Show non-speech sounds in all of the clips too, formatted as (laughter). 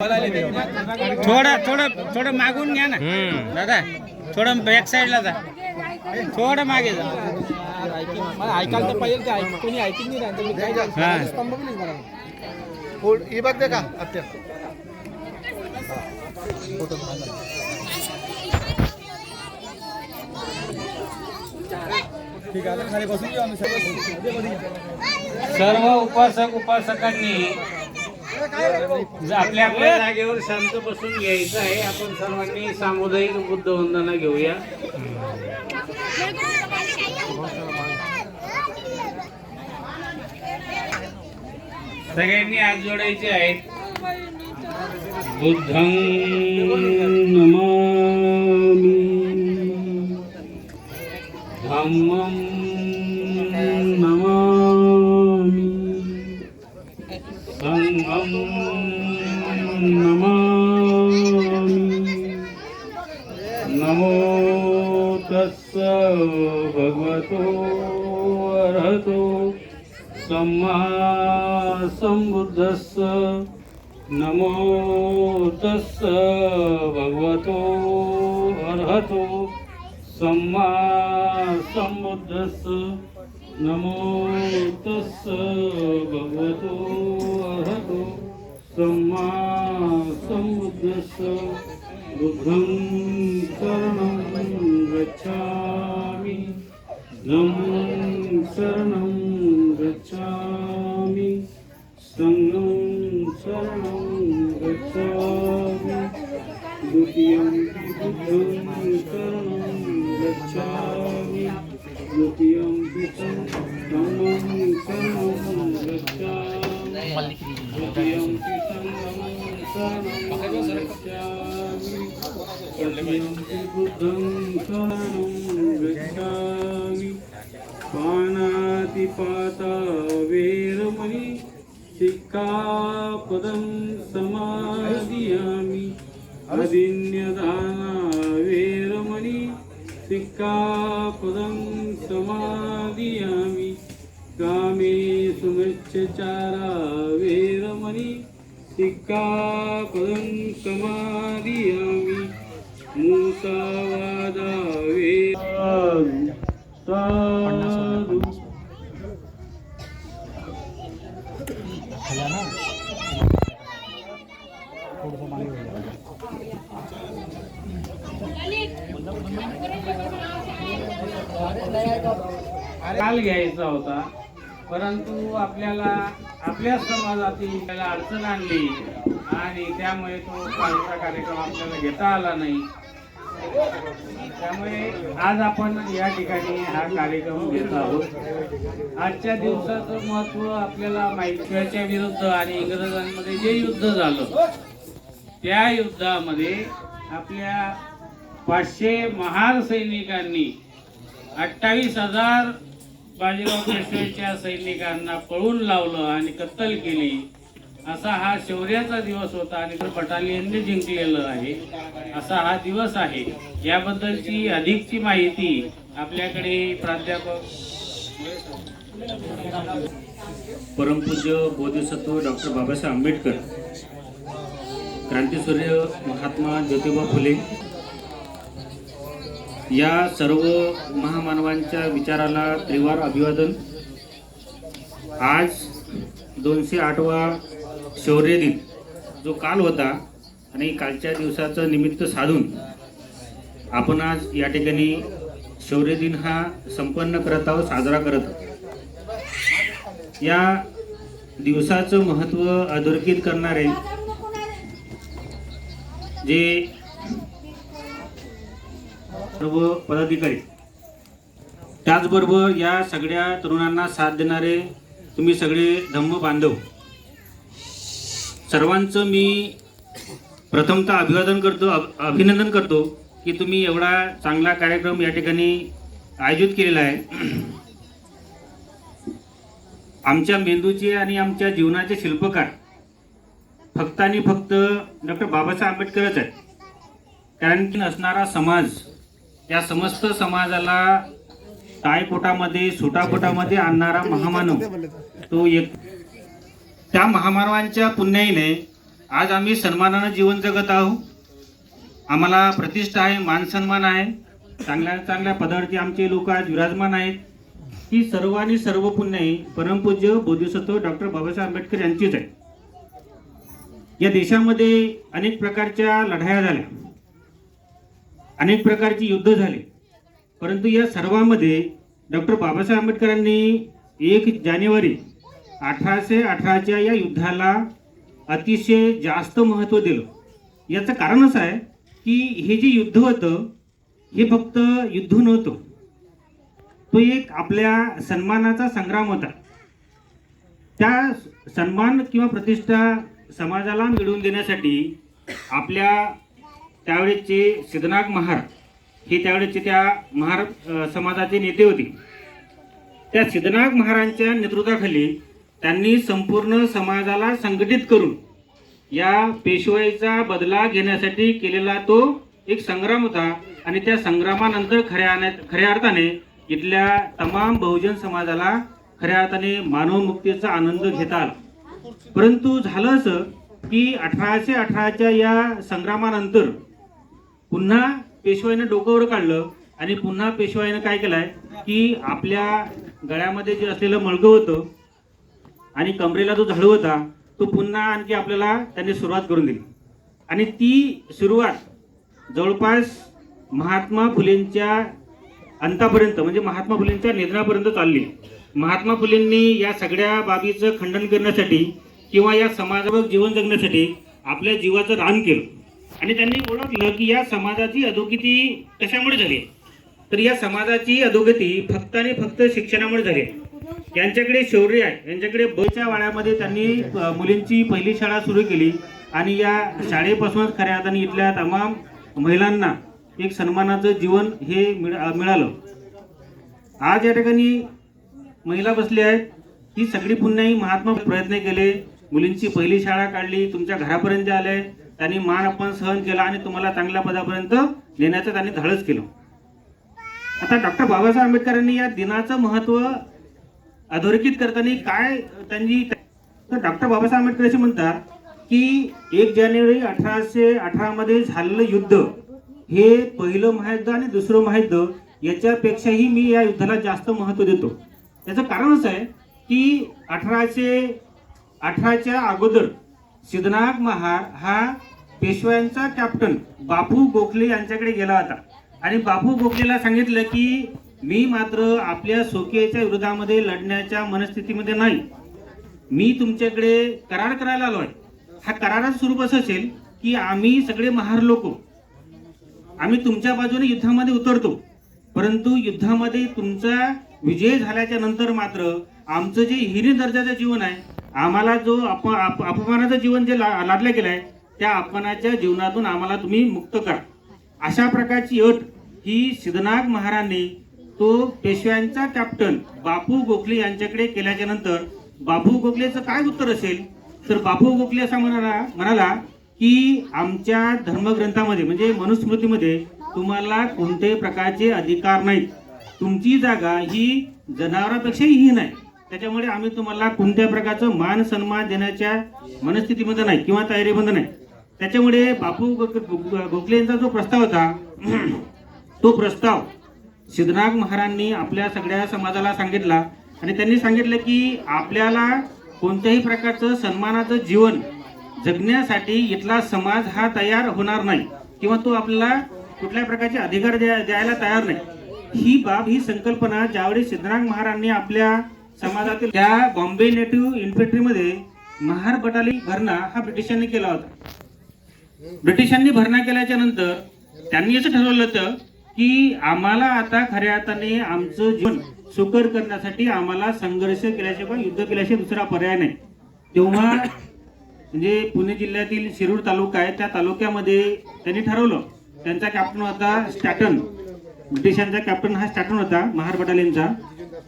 थोडं थोडं थोडं मागून घ्या ना. दादा थोडं बॅक साईडला जा. थोडं मागे जा. ऐकायला तर पाहिजे कोणी नाही बघ दे का. सर्व उपासक उपासकांनी आपल्या आपल्या जागेवर शांत बसून घ्यायचं आहे. आपण सर्वांनी सामुदायिक बुद्ध वंदना घेऊया. सगळ्यांनी आज जोडायचे आहेत. बुद्धं नमामि. धम्मं नमामि नमो तस्स भगवतो अर्हतो सम्मा सम्बुद्धस्स नमो तस्स भगवतो अर्हतो सम्मा सम्बुद्धस्स नमो तस्स भगवतो सम्मा सम्बुद्धस्स बुद्धं शरणं गच्छामि धम्मं शरणं गच्छामि सङ्गं शरणं गच्छामि द्वितीयं बुद्धं शरणं गच्छामि द्वितीयं शरणं गच्छामि तृतीयं बुद्धं शरणं गच्छामि पाणातिपाता वेरमणि शिक्खापदं समादियामि अदिन्यदाना वेरमणि शिक्खापदं समादियामि कामे सुमिच्छचारा वेरमणि शिक्खापदं समादियामि मूसावादावे। साधु। काल घ्यायचा होता. परंतु आपल्याला आपल्या समाजातील त्याला अडचण आणली आणि त्यामुळे तो कालचा कार्यक्रम आपल्याला घेता आला नाही. त्यामुळे आज आपण या ठिकाणी हा कार्यक्रम घेत आहोत. आजच्या दिवसाचं महत्त्व आपल्याला माहितीच्या विरुद्ध आणि इंग्रजांमध्ये जे युद्ध झालं त्या युद्धामध्ये आपल्या पाचशे महार सैनिकांनी अठ्ठावीस हजार बाजीराव पेशव्यांच्या सैनिकांना पळून लावलं आणि कत्तल केली. असा हा शौर्याचा दिवस होता आणि तो बटालियनने जिंकलेलं आहे. असा हा दिवस आहे. याबद्दलची अधिकची माहिती आपल्याकडे प्राध्यापक परमपूज्य बोधिसत्व डॉक्टर बाबासाहेब आंबेडकर क्रांतीसूर्य महात्मा ज्योतिबा फुले या सर्व महामानवांच्या विचाराला त्रिवार अभिवादन. आज दोनशे आठवा शौर्य दिन जो काल होता आणि कालच्या दिवसाचं निमित्त साधून आपण आज या ठिकाणी शौर्य दिन हा संपन्न करत आहोत साजरा करत आहोत. या दिवसाचं महत्त्व अधोरेखित करणारे जे सर्व पदाधिकारी. त्याचबरोबर या सगळ्या तरुणांना साथ देणारे तुम्ही सगळे धम्म बांधव. सर्वांचं मी प्रथमतः अभिवादन करतो अभ- अभिनंदन करतो की तुम्ही एवढा चांगला कार्यक्रम या ठिकाणी आयोजित केलेला आहे. आमच्या मेंदूचे आणि आमच्या जीवनाचे शिल्पकार फक्त आणि फक्त डॉक्टर बाबासाहेब आंबेडकरच आहेत. कारण की असणारा समाज या समस्त समाजाला टायपोटामध्ये सुटापोटामध्ये आणणारा महामानव. तो एक त्या महामानवांच्या पुण्याईने आज आम्ही सन्मानानं जीवन जगत आहोत. आम्हाला प्रतिष्ठा आहे मान सन्मान आहे. चांगल्या चांगल्या पदावरती आमचे लोक आज विराजमान आहेत. ही सर्व आणि सर्व पुण्याई परमपूज्य बोधिसत्व डॉक्टर बाबासाहेब आंबेडकर यांचीच आहे या देशामध्ये अनेक प्रकारच्या लढाया झाल्या. अनेक प्रकारची युद्ध झाले. परंतु या सर्वांमध्ये डॉक्टर बाबासाहेब आंबेडकरांनी एक जानेवारी अठराशे अठराच्या या युद्धाला अतिशय जास्त महत्त्व दिलं. याचं कारण असं आहे की हे जे युद्ध होतं हे फक्त युद्ध नव्हतं. तो एक आपल्या सन्मानाचा संग्राम होता. त्या सन्मान किंवा प्रतिष्ठा समाजाला मिळवून देण्यासाठी आपल्या त्यावेळेसचे सिद्धनाग महार हे त्यावेळेसचे त्या महार समाजाचे नेते होते. त्या सिद्धनाग महाराजांच्या नेतृत्वाखाली त्यांनी संपूर्ण समाजाला संघटित करून या पेशवाईचा बदला घेण्यासाठी केलेला तो एक संग्राम होता आणि त्या संग्रामानंतर खऱ्या खऱ्या अर्थाने इथल्या तमाम बहुजन समाजाला खऱ्या अर्थाने मानवमुक्तीचा आनंद घेता आला. परंतु झालं असं की अठराशे अठराच्या या संग्रामानंतर पुन्हा पेशवाईनं डोकंवर काढलं आणि पुन्हा पेशवाईनं काय केलंय की आपल्या गळ्यामध्ये जे असलेलं मळगं होतं आणि कमरेला जो झाडू होता तो पुन्हा आणखी आपल्याला त्यांनी सुरुवात करून दिली. आणि ती सुरुवात जवळपास महात्मा फुलेंच्या अंतापर्यंत म्हणजे महात्मा फुलेंच्या निधनापर्यंत चालली. महात्मा फुलेंनी या सगळ्या बाबीचं खंडन करण्यासाठी किंवा या समाजावर जीवन जगण्यासाठी आपल्या जीवाचं रान केलं. आणि त्यांनी ओळखलं की या समाजाची अधोगती कशामुळे झाली? तर या समाजाची अधोगती फक्त आणि फक्त शिक्षणामुळे झाली यांच्याकडे शौर्य आहे. यांच्याकडे बच्या वाड्यामध्ये त्यांनी मुलींची पहिली शाळा सुरू केली आणि या शाळेपासूनच खऱ्या अर्थाने इथल्या तमाम महिलांना एक सन्मानाचं जीवन हे मिळालं. आज या ठिकाणी महिला बसली आहेत. ही सगळी पुण्याही महात्मा प्रयत्न केले. मुलींची पहिली शाळा काढली. तुमच्या घरापर्यंत आल्या आले त्यांनी मान अपमान सहन केला आणि तुम्हाला चांगल्या पदापर्यंत नेण्याचं त्यांनी धाडस केलं. आता डॉक्टर बाबासाहेब आंबेडकरांनी या दिनाचं महत्त्व अधोरेखित करताना काय त्यांनी तर डॉक्टर बाबासाहेब आंबेडकर असे म्हणतात की एक जानेवारी अठराशे अठरामध्ये झालेलं युद्ध हे पहिलं महायुद्ध आणि दुसरं महायुद्ध याच्यापेक्षाही मी या युद्धाला जास्त महत्त्व देतो. त्याचं कारण असं आहे की अठराशे अठराच्या अगोदर सिद्धनाथ महार हा पेशव्यांचा कॅप्टन बापू गोखले यांच्याकडे गेला होता. आणि बापू गोखलेला सांगितलं की मी मात्र आपल्या सोकेच्या विरोधामध्ये लढण्याच्या मनस्थितीमध्ये नाही. मी तुमच्याकडे करार करायला आलो आहे हा कराराचं स्वरूप असं असेल की आम्ही सगळे महार लोक. आम्ही तुमच्या बाजूने युद्धामध्ये उतरतो. परंतु युद्धामध्ये तुमचा विजय झाल्याच्यानंतर मात्र आमचं जे हिरी दर्जाचं जीवन आहे आम्हाला जो अप अपमानाचं जीवन जे ला लादलं गेलं आहे त्या अपमानाच्या जीवनातून आम्हाला तुम्ही मुक्त करा. अशा प्रकारची अट ही सिद्धनाग महाराजांनी तो पेशव्यांचा कॅप्टन बापू गोखले यांच्याकडे केल्याच्यानंतर बापू गोखलेचं काय उत्तर असेल? तर बापू गोखले असा म्हणाला म्हणाला की आमच्या धर्मग्रंथामध्ये म्हणजे मनुस्मृतीमध्ये तुम्हाला कोणत्याही प्रकारचे अधिकार नाहीत. तुमची जागा ही जनावरांपेक्षाही हीन आहे. त्याच्यामुळे आम्ही तुम्हाला कोणत्या प्रकारचं मान सन्मान देण्याच्या मनस्थितीमध्ये नाही किंवा तयारीमध्ये नाही. त्याच्यामुळे बापू गो- गो- गोखले यांचा जो प्रस्ताव होता (clears throat) तो प्रस्ताव सिद्धनाथ महाराजांनी आपल्या सगळ्या समाजाला सांगितला आणि त्यांनी सांगितलं की आपल्याला कोणत्याही प्रकारचं सन्मानाचं जीवन जगण्यासाठी इथला समाज हा तयार होणार नाही किंवा तो आपल्याला कुठल्या प्रकारचे अधिकार द्या द्यायला तयार नाही. ही बाब ही संकल्पना ज्यावेळी सिद्धनाथ महाराजांनी आपल्या समाजातील त्या बॉम्बे नेटिव्ह इन्फंट्रीमध्ये महार बटाली भरणा हा ब्रिटिशांनी केला होता. ब्रिटिशांनी भरणा केल्याच्यानंतर त्यांनी असं ठरवलं होतं की आम्हाला आता खऱ्या अर्थाने आमचं जीवन सुकर करण्यासाठी आम्हाला संघर्ष केल्याशिवाय युद्ध केल्याशिवाय दुसरा पर्याय नाही. तेव्हा म्हणजे पुणे जिल्ह्यातील शिरूर तालुका आहे त्या तालुक्यामध्ये त्यांनी ठरवलं. त्यांचा कॅप्टन होता स्टॅटन ब्रिटिशांचा कॅप्टन हा स्टॅटन होता महार बटालियनचा.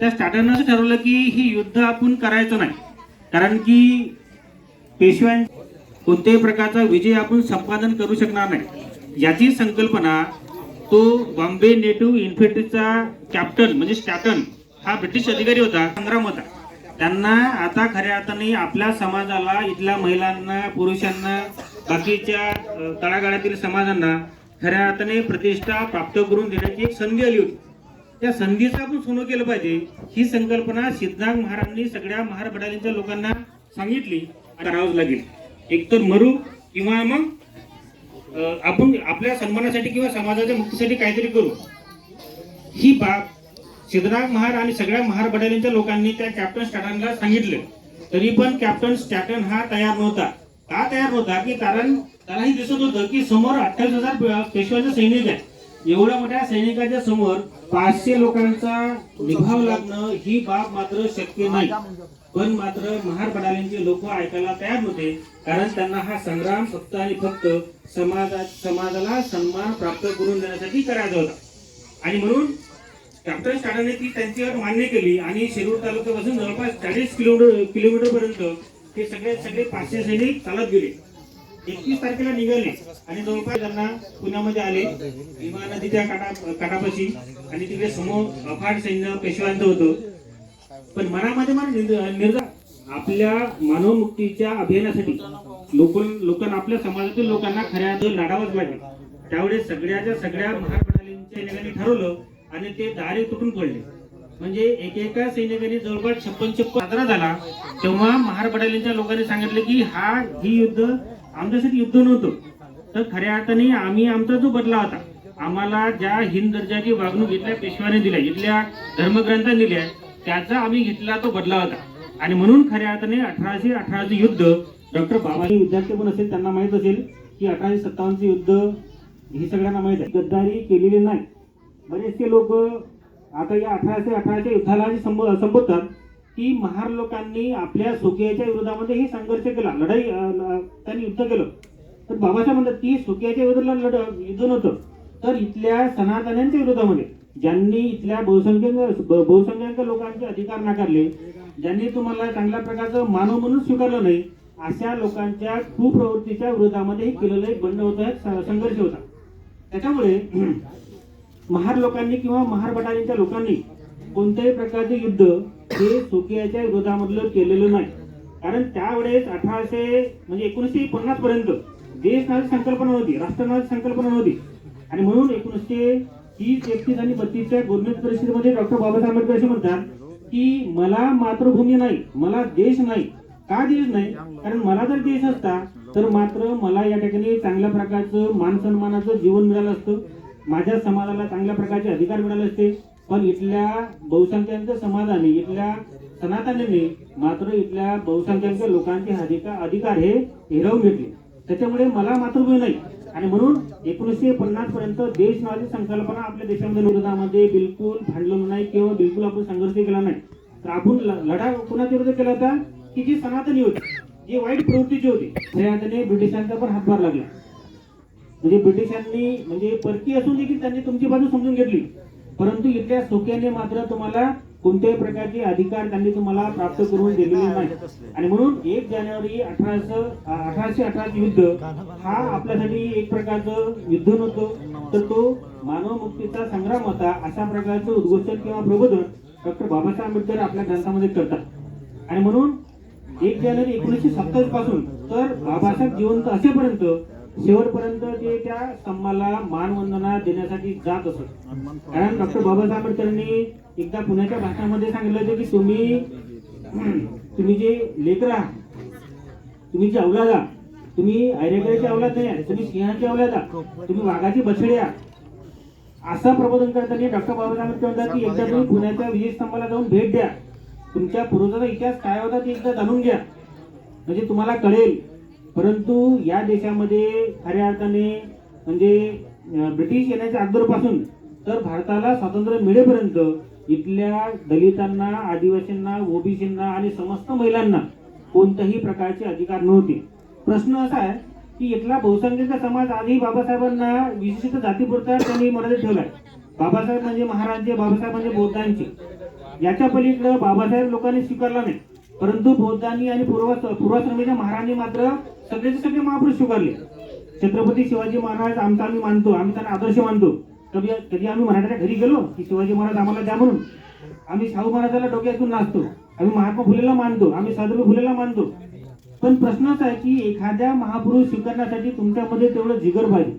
त्या स्टार्टरनं असं ठरवलं की हे युद्ध आपण करायचं नाही. कारण की पेशव्यां कोणत्याही प्रकारचा विजय आपण संपादन करू शकणार नाही. याची संकल्पना तो बॉम्बे नेटिव्ह इन्फंट्रीचा कॅप्टन म्हणजे स्टॅटन हा ब्रिटिश अधिकारी होता संग्राम होता. त्यांना आता खऱ्या अर्थाने आपल्या समाजाला इथल्या महिलांना पुरुषांना बाकीच्या तळागाळातील समाजांना खऱ्या अर्थाने प्रतिष्ठा प्राप्त करून देण्याची एक संधी आली होती. त्या संधीचं आपण सोनं केलं पाहिजे ही संकल्पना सिद्धांत महाराजांनी सगळ्या महार बडालींच्या लोकांना सांगितली. करावंच लागेल. एकतर मरू किंवा मग आपण आपल्या सन्मानासाठी किंवा समाजाच्या मुक्तीसाठी काहीतरी करू. ही बाब सिद्धनाथ महार आणि सगळ्या महार बडालींच्या लोकांनी त्या कॅप्टन स्टॅटनला सांगितलं. तरी पण कॅप्टन स्टॅटन हा तयार नव्हता. का तयार नव्हता? की कारण त्यालाही दिसत होतं की समोर अठ्ठावीस हजार पेशव्याचे सैनिक आहे एवढ्या मोठ्या सैनिकाच्या समोर पाचशे लोकांचा निभाव लागणं ही बाब मात्र शक्य नाही. पण मात्र महार बडालींचे लोक ऐकायला तयार होते कारण त्यांना हा संग्राम फक्त आणि फक्त समाजा समाजाला सन्मान प्राप्त करून देण्यासाठी करायचा होता. आणि म्हणून कॅप्टन स्टार्टरने ती त्यांची अट मान्य केली आणि शिरूर तालुक्यापासून जवळपास चाळीस किलोमीटर किलोमीटर पर्यंत हे सगळे सगळे पाचशे सैनिक चालत गेले. एकवीस तारखेला निघाले आणि जवळपास त्यांना पुण्यामध्ये आले. भीमा नदीच्या काटा काठापाशी. आणि तिकडे समोर अफाट सैन्य पेशवांचं होतं. पण मनामध्ये मन निर्धार. आपल्या मानवमुक्तीच्या अभियानासाठी लोक लोकांना आपल्या समाजातील लोकांना खऱ्या अर्थाने लढावंच लागेल त्यावेळेस सगळ्याच्या सगळ्या महाप्रणालींच्या सैनिकांनी ठरवलं आणि ते दारे तुटून पडले. म्हणजे एकेका सैनिकांनी जवळपास छप्पन छप्पन साजरा झाला तेव्हा महार बडालींच्या लोकांनी सांगितलं की हा ही युद्ध आमच्यासाठी युद्ध नव्हतं. तर खऱ्या अर्थाने आम्ही आमचा जो बदला होता आम्हाला ज्या हिंद दर्जाची वागणूक इथल्या पेशव्याने दिल्या इथल्या धर्मग्रंथांनी दिल्या त्याचा आम्ही घेतलेला तो बदला होता. आणि म्हणून खऱ्या अर्थाने अठराशे अठराचे युद्ध डॉक्टर बाबाजी विद्यार्थी पण असेल त्यांना माहीत असेल की अठराशे सत्तावन्नचे युद्ध हे सगळ्यांना माहीत आहे. गद्दारी केलेली नाही. बरेचसे लोक आता या अठराशे अठराच्या युद्धाला संबोधतात की महार लोकांनी आपल्या सुकियाच्या विरोधामध्ये ही संघर्ष केला. लढाई त्यांनी युद्ध केलं. तर बाबासाहेब म्हणतात की सुकियाच्या विरोधाला लढ युद्ध नव्हतं. तर इथल्या सनातन्यांच्या विरोधामध्ये ज्यांनी इथल्या बहुसंख्यक बहुसंख्याक लोकांचे अधिकार नाकारले ज्यांनी तुम्हाला चांगल्या प्रकारचं मानव म्हणून स्वीकारलं नाही अशा लोकांच्या कुप्रवृत्तीच्या विरोधामध्ये हे केलेलं एक बंड होतं संघर्ष होता. त्याच्यामुळे (clears throat) महार लोकांनी किंवा महार बटालींच्या लोकांनी कोणत्याही प्रकारचे युद्ध हे सुकियाच्या विरोधामधलं केलेलं नाही. कारण त्यावेळेस अठराशे म्हणजे एकोणीसशे पन्नास पर्यंत देश नावाची संकल्पना नव्हती राष्ट्र नावाची संकल्पना नव्हती. आणि म्हणून एकोणीसशे तीस एकतीस आणि बत्तीसच्या गोरमेंट परिषदेमध्ये डॉक्टर बाबासाहेब आंबेडकर असे म्हणतात की मला मातृभूमी नाही मला देश नाही का देश नाही? कारण मला जर देश असता तर मात्र मला या ठिकाणी चांगल्या प्रकारचं मान सन्मानाचं जीवन मिळालं असतं. माझ्या समाजाला चांगल्या प्रकारचे अधिकार मिळाले असते. पण इथल्या बहुसंख्याक समाजाने इथल्या सनातनीने मात्र इथल्या बहुसंख्याक लोकांचे अधिकार अधिकार हे हिरावून घेतले. त्याच्यामुळे मला मातृभूमी नाही. आणि म्हणून एकोणीसशे पन्नास पर्यंत देश नावाची संकल्पना आपल्या देशामध्ये विरोधामध्ये बिलकुल भांडलेलो नाही किंवा बिलकुल आपण संघर्ष केला नाही. तर आपण लढा कुणाच्या विरोध केला होता? की जी सनातनी होती जी वाईट प्रवृत्तीची होती. त्याने ब्रिटिशांचा पण हातभार लागला. म्हणजे ब्रिटिशांनी म्हणजे परकी असून देखील त्यांनी तुमची बाजू समजून घेतली. परंतु इथल्या सोक्याने मात्र तुम्हाला कोणत्याही प्रकारचे अधिकार त्यांनी तुम्हाला प्राप्त करून दिलेले नाही. आणि म्हणून एक जानेवारी अठराशे अठराशे अठराचे युद्ध हा आपल्यासाठी एक प्रकारचं युद्ध नव्हतं. तर तो मानव मुक्तीचा संग्राम होता अशा प्रकारचं उद्घोषण किंवा प्रबोधन डॉक्टर बाबासाहेब आंबेडकर आपल्या ग्रंथामध्ये करतात. आणि म्हणून एक जानेवारी एकोणीसशे सत्तावीसपासून तर बाबासाहेब जिवंत असेपर्यंत शेवटपर्यंत ते त्या स्तंभाला मानवंदना देण्यासाठी जात असत. कारण डॉक्टर बाबासाहेब आंबेडकरांनी एकदा पुण्याच्या भाषणामध्ये सांगितलं होतं की तुम्ही तुम्ही जे लेकर आहात तुम्ही जे अवलाद आहात तुम्ही ऐरेकराची अवलाद नाही आहे तुम्ही सिंहाची अवलाद आहात तुम्ही वाघाची बछडे आहात. असं प्रबोधन करताना डॉक्टर बाबासाहेब आंबेडकर म्हणतात की एकदा तुम्ही पुण्याच्या विजयस्तंभाला जाऊन भेट द्या. तुमच्या पूर्वजाचा इतिहास काय होता ते एकदा जाणून घ्या. म्हणजे तुम्हाला कळेल. परंतु या देशामध्ये खऱ्या अर्थाने म्हणजे ब्रिटिश येण्याच्या अगोदरपासून तर भारताला स्वातंत्र्य मिळेपर्यंत इथल्या दलितांना आदिवासींना ओबीसींना आणि समस्त महिलांना कोणत्याही प्रकारचे अधिकार नव्हते. प्रश्न असा आहे की इथला बहुसंख्यक समाज आजही बाबासाहेबांना विशिष्ट जातीपुरता त्यांनी मर्यादित आहे बाबासाहेब म्हणजे महाराज बाबासाहेब म्हणजे बौद्धांचे. याच्या पलीकडे बाबासाहेब लोकांनी स्वीकारला नाही. परंतु बौद्धांनी आणि पूर्व पूर्वाश्रमीच्या महाराजांनी मात्र सगळेचे सगळे महापुरुष स्वीकारले. छत्रपती शिवाजी महाराज आमचा आम्ही मानतो आम्ही त्यांना आदर्श मानतो. कधी कधी आम्ही मराठ्याच्या घरी गेलो की शिवाजी महाराज आम्हाला द्या म्हणून. आम्ही शाहू महाराजाला डोक्यातून नाचतो. आम्ही महात्मा फुलेला मानतो आम्ही साधुभाई फुलेला मानतो. पण प्रश्न असा आहे की एखाद्या महापुरुष स्वीकारण्यासाठी तुमच्यामध्ये तेवढं जिगर पाहिजे.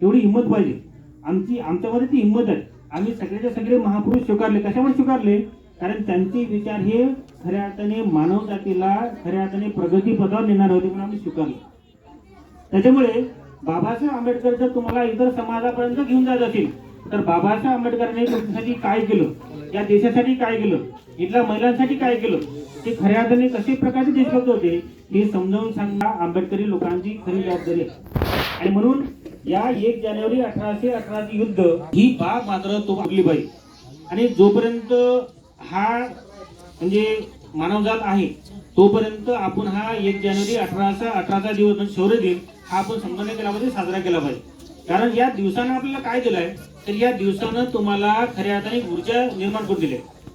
तेवढी हिंमत पाहिजे. आमची आमच्यामध्ये ती हिंमत आहे. आम्ही सगळ्याचे सगळे महापुरुष स्वीकारले. कशामुळे स्वीकारले? कारण त्यांचे विचार हे खऱ्या अर्थाने मानव जातीला खऱ्या अर्थाने प्रगती पदावर नेणार होते म्हणून आम्ही स्वीकारले. त्याच्यामुळे बाबासाहेब आंबेडकर जर तुम्हाला इतर समाजापर्यंत घेऊन जात असेल तर बाबासाहेब आंबेडकरांनी तुमच्यासाठी काय केलं? या देशासाठी काय केलं? इथल्या महिलांसाठी काय केलं? ते खऱ्या अर्थाने कसे प्रकारचे देशभक्त होते हे समजावून सांगा आंबेडकरी लोकांची खरी जबाबदारी आहे. आणि म्हणून या एक जानेवारी अठराशे अठराचे युद्ध ही बाब मात्र तो आपली पाहिजे. आणि जोपर्यंत हा म्हणजे मानवजात आहे तोपर्यंत आपण हा एक जानेवारी अठराचा अठराचा दिवस म्हणजे शौर्य दिन हा आपण संपन्न केला पाहिजे साजरा केला पाहिजे कारण या दिवसानं आपल्याला काय दिलंय तर या दिवसानं तुम्हाला खऱ्या अर्थाने ऊर्जा निर्माण करून दिली आहे.